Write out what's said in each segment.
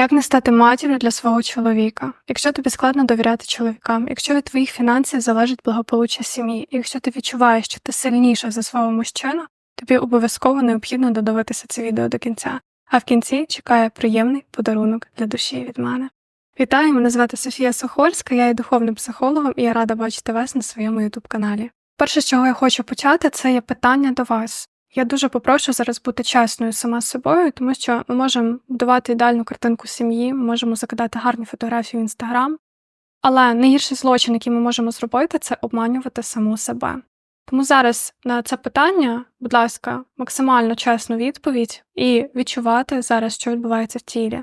Як не стати матір'ю для свого чоловіка? Якщо тобі складно довіряти чоловікам, якщо від твоїх фінансів залежить благополуччя сім'ї, і якщо ти відчуваєш, що ти сильніша за свого мужчину, тобі обов'язково необхідно додивитися це відео до кінця. А в кінці чекає приємний подарунок для душі від мене. Вітаю, мене звати Софія Сохольська, я є духовним психологом і я рада бачити вас на своєму ютуб каналі. Перше, з чого я хочу почати, це є питання до вас. Я дуже попрошу зараз бути чесною сама з собою, тому що ми можемо будувати ідеальну картинку сім'ї, ми можемо закидати гарні фотографії в інстаграм. Але найгірший злочин, який ми можемо зробити, це обманювати саму себе. Тому зараз на це питання, будь ласка, максимально чесну відповідь і відчувати зараз, що відбувається в тілі.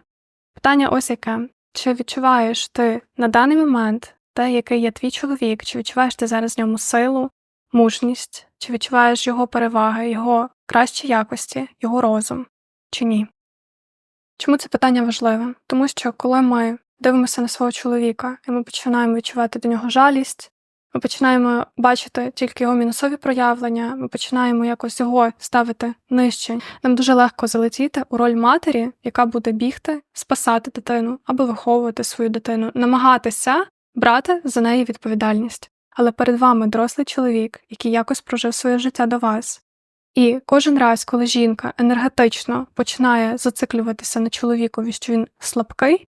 Питання ось яке: чи відчуваєш ти на даний момент те, який є твій чоловік, чи відчуваєш ти зараз в ньому силу, мужність, чи відчуваєш його переваги, його кращі якості, його розум, чи ні? Чому це питання важливе? Тому що коли ми дивимося на свого чоловіка і ми починаємо відчувати до нього жалість, ми починаємо бачити тільки його мінусові проявлення, ми починаємо якось його ставити нижче. Нам дуже легко залетіти у роль матері, яка буде бігти, спасати дитину або виховувати свою дитину, намагатися брати за неї відповідальність. Але перед вами дорослий чоловік, який якось прожив своє життя до вас. І кожен раз, коли жінка енергетично починає зациклюватися на чоловікові, що він слабкий,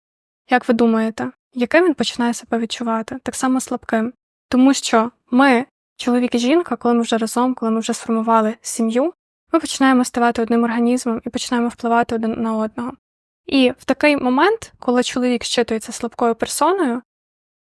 як ви думаєте, яким він починає себе відчувати? Так само слабким. Тому що ми, чоловік і жінка, коли ми вже разом, коли ми вже сформували сім'ю, ми починаємо ставати одним організмом і починаємо впливати один на одного. І в такий момент, коли чоловік щитується слабкою персоною,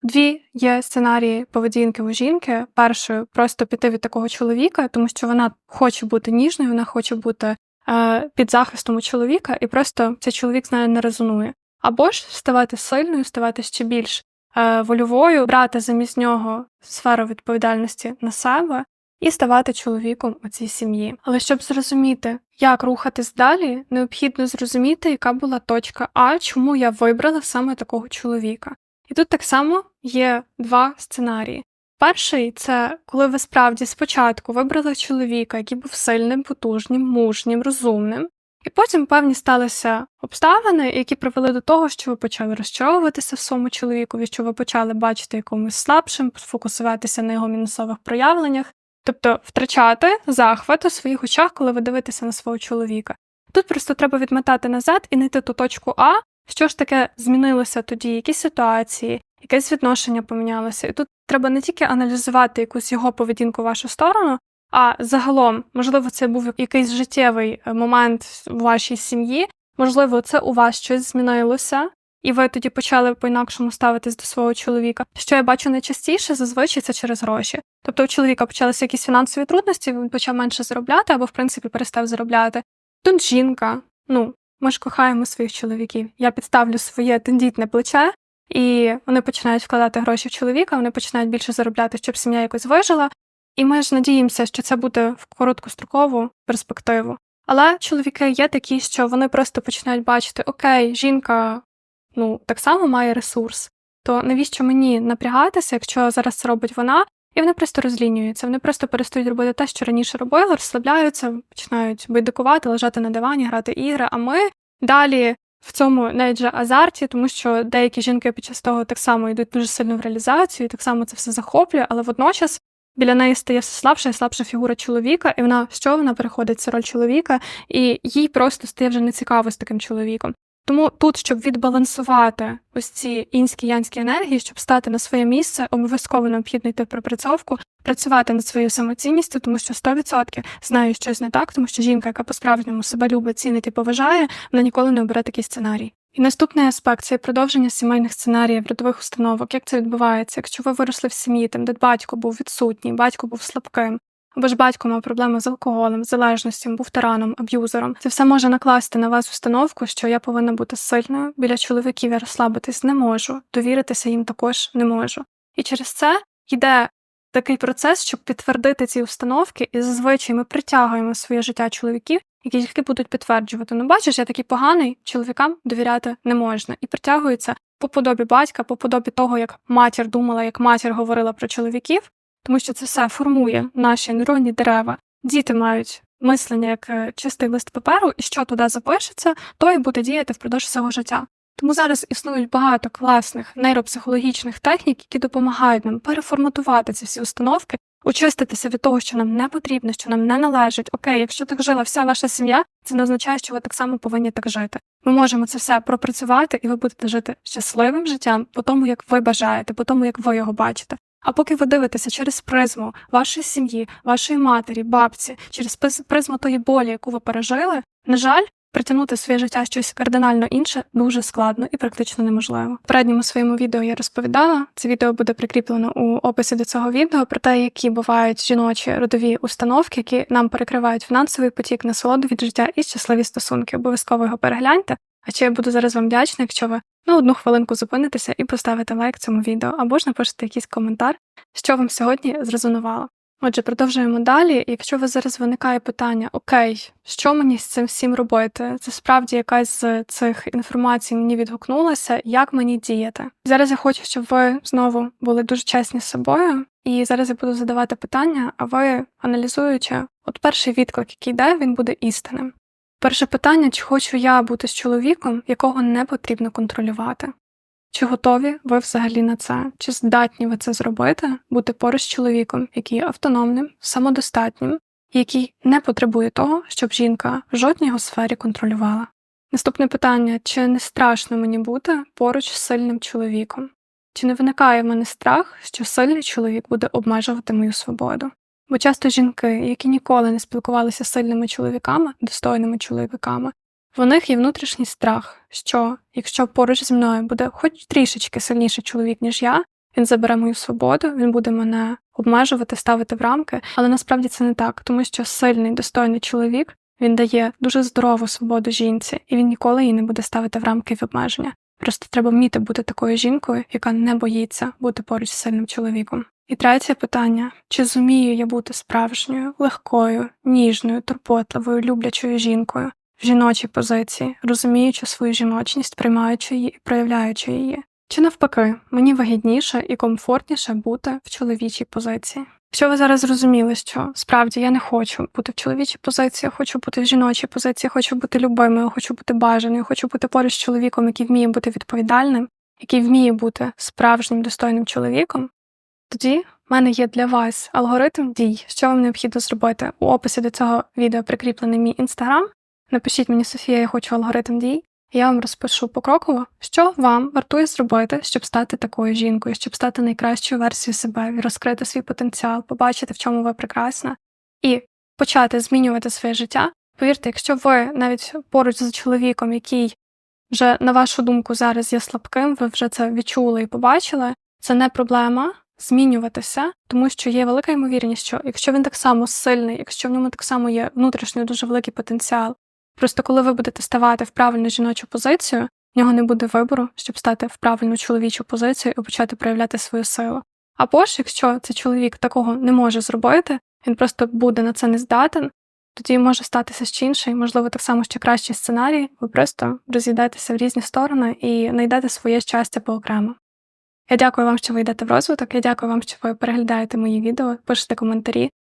дві є сценарії поведінки у жінки. Першою просто піти від такого чоловіка, тому що вона хоче бути ніжною, вона хоче бути е, під захистом у чоловіка, і просто цей чоловік з нею не резонує. Або ж ставати сильною, ставати ще більш е, вольовою, брати замість нього сферу відповідальності на себе і ставати чоловіком у цій сім'ї. Але щоб зрозуміти, як рухатись далі, необхідно зрозуміти, яка була точка А, чому я вибрала саме такого чоловіка. І тут так само є два сценарії. Перший це коли ви справді спочатку вибрали чоловіка, який був сильним, потужним, мужнім, розумним, і потім певні сталися обставини, які привели до того, що ви почали розчаровуватися в своєму чоловікові, що ви почали бачити якомусь слабшим, фокусуватися на його мінусових проявленнях, тобто втрачати захват у своїх очах, коли ви дивитеся на свого чоловіка. Тут просто треба відмотати назад і знайти ту точку А, що ж таке змінилося тоді, які ситуації, якесь відношення помінялося. І тут треба не тільки аналізувати якусь його поведінку в вашу сторону, а загалом, можливо, це був якийсь життєвий е, момент у вашій сім'ї, можливо, це у вас щось змінилося, і ви тоді почали по-інакшому ставитись до свого чоловіка. Що я бачу найчастіше, зазвичай це через гроші. Тобто у чоловіка почалися якісь фінансові трудності, він почав менше заробляти або, в принципі, перестав заробляти. Тут жінка, ну, ми ж кохаємо своїх чоловіків. Я підставлю своє тендітне плече, і вони починають вкладати гроші в чоловіка, вони починають більше заробляти, щоб сім'я якось вижила. І ми ж надіємося, що це буде в короткострокову перспективу. Але чоловіки є такі, що вони просто починають бачити, окей, жінка ну, так само має ресурс, то навіщо мені напрягатися, якщо зараз це робить вона, і вони просто розлінюються, вони просто перестають робити те, що раніше робили, розслабляються, починають байдикувати, лежати на дивані, грати ігри, а ми далі. В цьому навіть же азарті, тому що деякі жінки під час того так само йдуть дуже сильно в реалізацію, і так само це все захоплює, але водночас біля неї стає все слабша і слабша фігура чоловіка, і вона що вона переходить це роль чоловіка, і їй просто стає вже нецікаво з таким чоловіком. Тому тут, щоб відбалансувати ось ці інські янські енергії, щоб стати на своє місце, обов'язково необхідно йти в пропрацьовку, працювати над своєю самоцінністю, тому що 100% знаю щось не так, тому що жінка, яка по-справжньому себе любить, цінить і поважає, вона ніколи не обере такий сценарій. І наступний аспект це продовження сімейних сценаріїв, родових установок. Як це відбувається? Якщо ви виросли в сім'ї, там де батько був відсутній, батько був слабким, або ж батько мав проблеми з алкоголем, залежністю, був тираном, аб'юзером. Це все може накласти на вас установку, що я повинна бути сильною. Біля чоловіків я розслабитись не можу, довіритися їм також не можу. І через це йде такий процес, щоб підтвердити ці установки, і зазвичай ми притягуємо в своє життя чоловіків, які тільки будуть підтверджувати. Ну, бачиш, я такий поганий, чоловікам довіряти не можна. І притягується по подобі батька, по подобі того, як матір думала, як матір говорила про чоловіків, тому що це все формує наші нейронні дерева. Діти мають мислення як е, чистий лист паперу, і що туди запишеться, то і буде діяти впродовж свого життя. Тому зараз існують багато класних нейропсихологічних технік, які допомагають нам переформатувати ці всі установки, очиститися від того, що нам не потрібно, що нам не належить. Окей, якщо так жила вся ваша сім'я, це не означає, що ви так само повинні так жити. Ми можемо це все пропрацювати, і ви будете жити щасливим життям по тому, як ви бажаєте, по тому, як ви його бачите. А поки ви дивитеся через призму вашої сім'ї, вашої матері, бабці, через приз- призму тої болі, яку ви пережили, на жаль, притягнути своє життя щось кардинально інше дуже складно і практично неможливо. В передньому своєму відео я розповідала. Це відео буде прикріплено у описі до цього відео про те, які бувають жіночі родові установки, які нам перекривають фінансовий потік, насолоду від життя і щасливі стосунки. Обов'язково його перегляньте. А ще я буду зараз вам вдячна, якщо ви на одну хвилинку зупинитеся і поставите лайк цьому відео, або ж напишете якийсь коментар, що вам сьогодні зрезонувало. Отже, продовжуємо далі. Якщо у вас зараз виникає питання, окей, що мені з цим всім робити? Це справді якась з цих інформацій мені відгукнулася, як мені діяти? Зараз я хочу, щоб ви знову були дуже чесні з собою, і зараз я буду задавати питання, а ви аналізуючи, от перший відклик, який йде, він буде істинним. Перше питання: чи хочу я бути з чоловіком, якого не потрібно контролювати? Чи готові ви взагалі на це? Чи здатні ви це зробити, бути поруч з чоловіком, який є автономним, самодостатнім, який не потребує того, щоб жінка в жодній його сфері контролювала? Наступне питання: чи не страшно мені бути поруч з сильним чоловіком? Чи не виникає в мене страх, що сильний чоловік буде обмежувати мою свободу? Бо часто жінки, які ніколи не спілкувалися з сильними чоловіками, достойними чоловіками, в них є внутрішній страх, що якщо поруч зі мною буде хоч трішечки сильніший чоловік, ніж я, він забере мою свободу, він буде мене обмежувати, ставити в рамки. Але насправді це не так, тому що сильний, достойний чоловік він дає дуже здорову свободу жінці, і він ніколи її не буде ставити в рамки в обмеження. Просто треба вміти бути такою жінкою, яка не боїться бути поруч з сильним чоловіком. І третє питання: чи зумію я бути справжньою, легкою, ніжною, турботливою, люблячою жінкою в жіночій позиції, розуміючи свою жіночність, приймаючи її і проявляючи її? Чи навпаки, мені вигідніше і комфортніше бути в чоловічій позиції? Якщо ви зараз зрозуміли, що справді я не хочу бути в чоловічій позиції, я хочу бути в жіночій позиції, я хочу бути любимою, хочу бути бажаною, хочу бути поруч з чоловіком, який вміє бути відповідальним, який вміє бути справжнім достойним чоловіком, тоді в мене є для вас алгоритм дій, що вам необхідно зробити. У описі до цього відео прикріплений мій інстаграм. Напишіть мені, Софія, я хочу алгоритм дій. Я вам розпишу покроково, що вам вартує зробити, щоб стати такою жінкою, щоб стати найкращою версією себе, розкрити свій потенціал, побачити, в чому ви прекрасна, і почати змінювати своє життя. Повірте, якщо ви навіть поруч з чоловіком, який вже, на вашу думку, зараз є слабким, ви вже це відчули і побачили, це не проблема змінюватися, тому що є велика ймовірність, що якщо він так само сильний, якщо в ньому так само є внутрішній дуже великий потенціал, просто коли ви будете ставати в правильну жіночу позицію, в нього не буде вибору, щоб стати в правильну чоловічу позицію і почати проявляти свою силу. Або ж, якщо цей чоловік такого не може зробити, він просто буде на це не здатен, тоді може статися ще інше, і, можливо, так само ще кращий сценарій, ви просто розійдетеся в різні сторони і знайдете своє щастя поокремо. Я дякую вам, що ви йдете в розвиток. Я дякую вам, що ви переглядаєте мої відео, пишете коментарі.